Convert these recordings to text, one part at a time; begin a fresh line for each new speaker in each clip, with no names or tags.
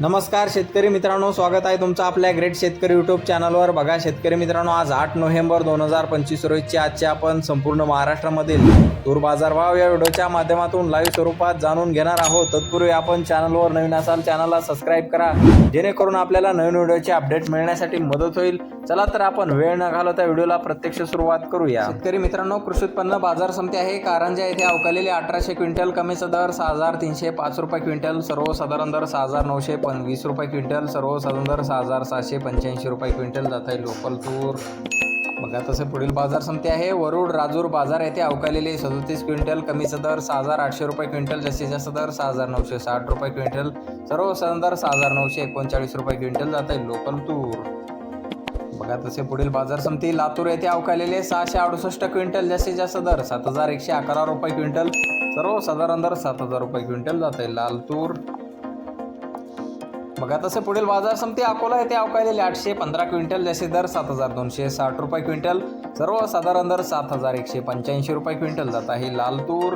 नमस्कार शेतकरी मित्रांनो स्वागत आहे तुमचं आपल्या ग्रेट शेतकरी युट्यूब चॅनलवर बघा शेतकरी मित्रांनो आज आठ नोव्हेंबर दोन हजार पंचवीस रोजची आजची आपण संपूर्ण महाराष्ट्रामधील तूर बाजारभाव या व्हिडिओच्या माध्यमातून लाईव्ह स्वरूपात जाणून घेणार आहोत. तत्पूर्वी आपण चॅनलवर नवीन असाल चॅनलला सबस्क्राईब करा. जेणेकरून आपल्याला नवीन व्हिडिओचे अपडेट मिळण्यासाठी मदत होईल. चला तर आपण वेळ न घालवता व्हिडिओला प्रत्यक्ष सुरुवात करूया. शेतकरी मित्रांनो कृषी उत्पन्न बाजार समिती आहे. कारंजा येथे अवकालेले अठराशे क्विंटल कमीचा दर सहा हजार तीनशे पाच रुपये क्विंटल सर्वसाधारण दर सहा हजार नऊशे पंचवीस वीस रुपये क्विंटल सर्वसाधारण दर सहा हजार सहाशे पंच्याऐंशी रुपये क्विंटल जात आहे लोकल तूर बघा तसे पुढील बाजार समिती आहे. वरुड राजूर बाजार येथे अवकालेले सदोतीस क्विंटल कमीचा दर सहा हजार आठशे रुपये क्विंटल जास्तीत जास्त दर सहा हजार नऊशे साठ रुपये क्विंटल सर्वसाधारण दर सहा हजार नऊशे एकोणचाळीस रुपये क्विंटल जात आहे लोकल तूर बघा तसे पुढील बाजार समिती लातूर येथे अवकालेले सहाशे अडुसष्ट क्विंटल जास्तीत जास्त दर सात हजार एकशे अकरा रुपये क्विंटल. सर्वसाधारण दर सात हजार रुपये क्विंटल जात आहे लाल तूर बघा तसे पुढील बाजार समिती अकोला येथे अवकालेले आठशे पंधरा क्विंटल जास्तीत दर सात हजार दोनशे साठ रुपये क्विंटल. सर्वसाधारण दर सात हजार एकशे पंच्याऐंशी रुपये क्विंटल जात आहे लाल तूर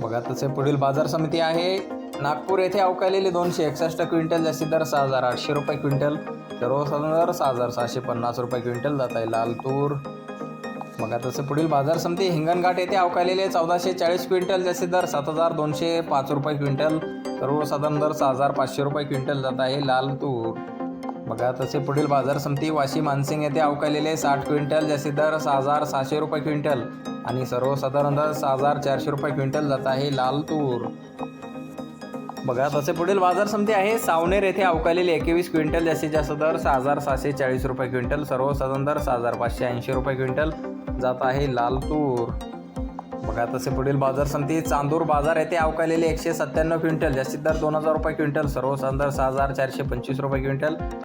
बघा तसे पुढील बाजार समिती आहे. नागपूर येथे अवकालेले दोनशे एकसष्ट क्विंटल जास्तीत दर सहा हजार आठशे रुपये क्विंटल. सर्वसाधारण दर सहा हजार सहाशे पन्नास रुपये क्विंटल जात आहे लाल तूर मग तसे पुढील बाजार समिती हिंगणघाट येथे अवकालेले चौदाशे चाळीस क्विंटल जास्तीत दर सात हजार दोनशे पाच रुपये क्विंटल. सर्वसाधारण दर सहा हजार पाचशे रुपये क्विंटल जात आहे लाल तूर बघा तसे पुढील बाजार समिती वाशी मानसिंग येथे अवकालेले साठ क्विंटल जास्तीत दर सहा हजार सहाशे रुपये क्विंटल. आणि सर्वसाधारण दर सहा हजार चारशे रुपये क्विंटल जात आहे लाल तूर बघा तसे पुढील बाजार समिती आहे. सावनेर येथे अवकालेले एकवीस क्विंटल जास्तीत जास्त दर सहा हजार सहाशे चाळीस रुपये क्विंटल सर्वसाधारण दर सहा हजार पाचशे ऐंशी रुपये क्विंटल. जात आहे लाल तूर बघा तसे पुढील बाजार समिती चांदूर बाजार येथे अवकालेले एकशे सत्त्याण्णव क्विंटल जास्तीत दर दोन हजार रुपये क्विंटल सर्वसाधारण दर सहा हजार चारशे पंचवीस रुपये क्विंटल.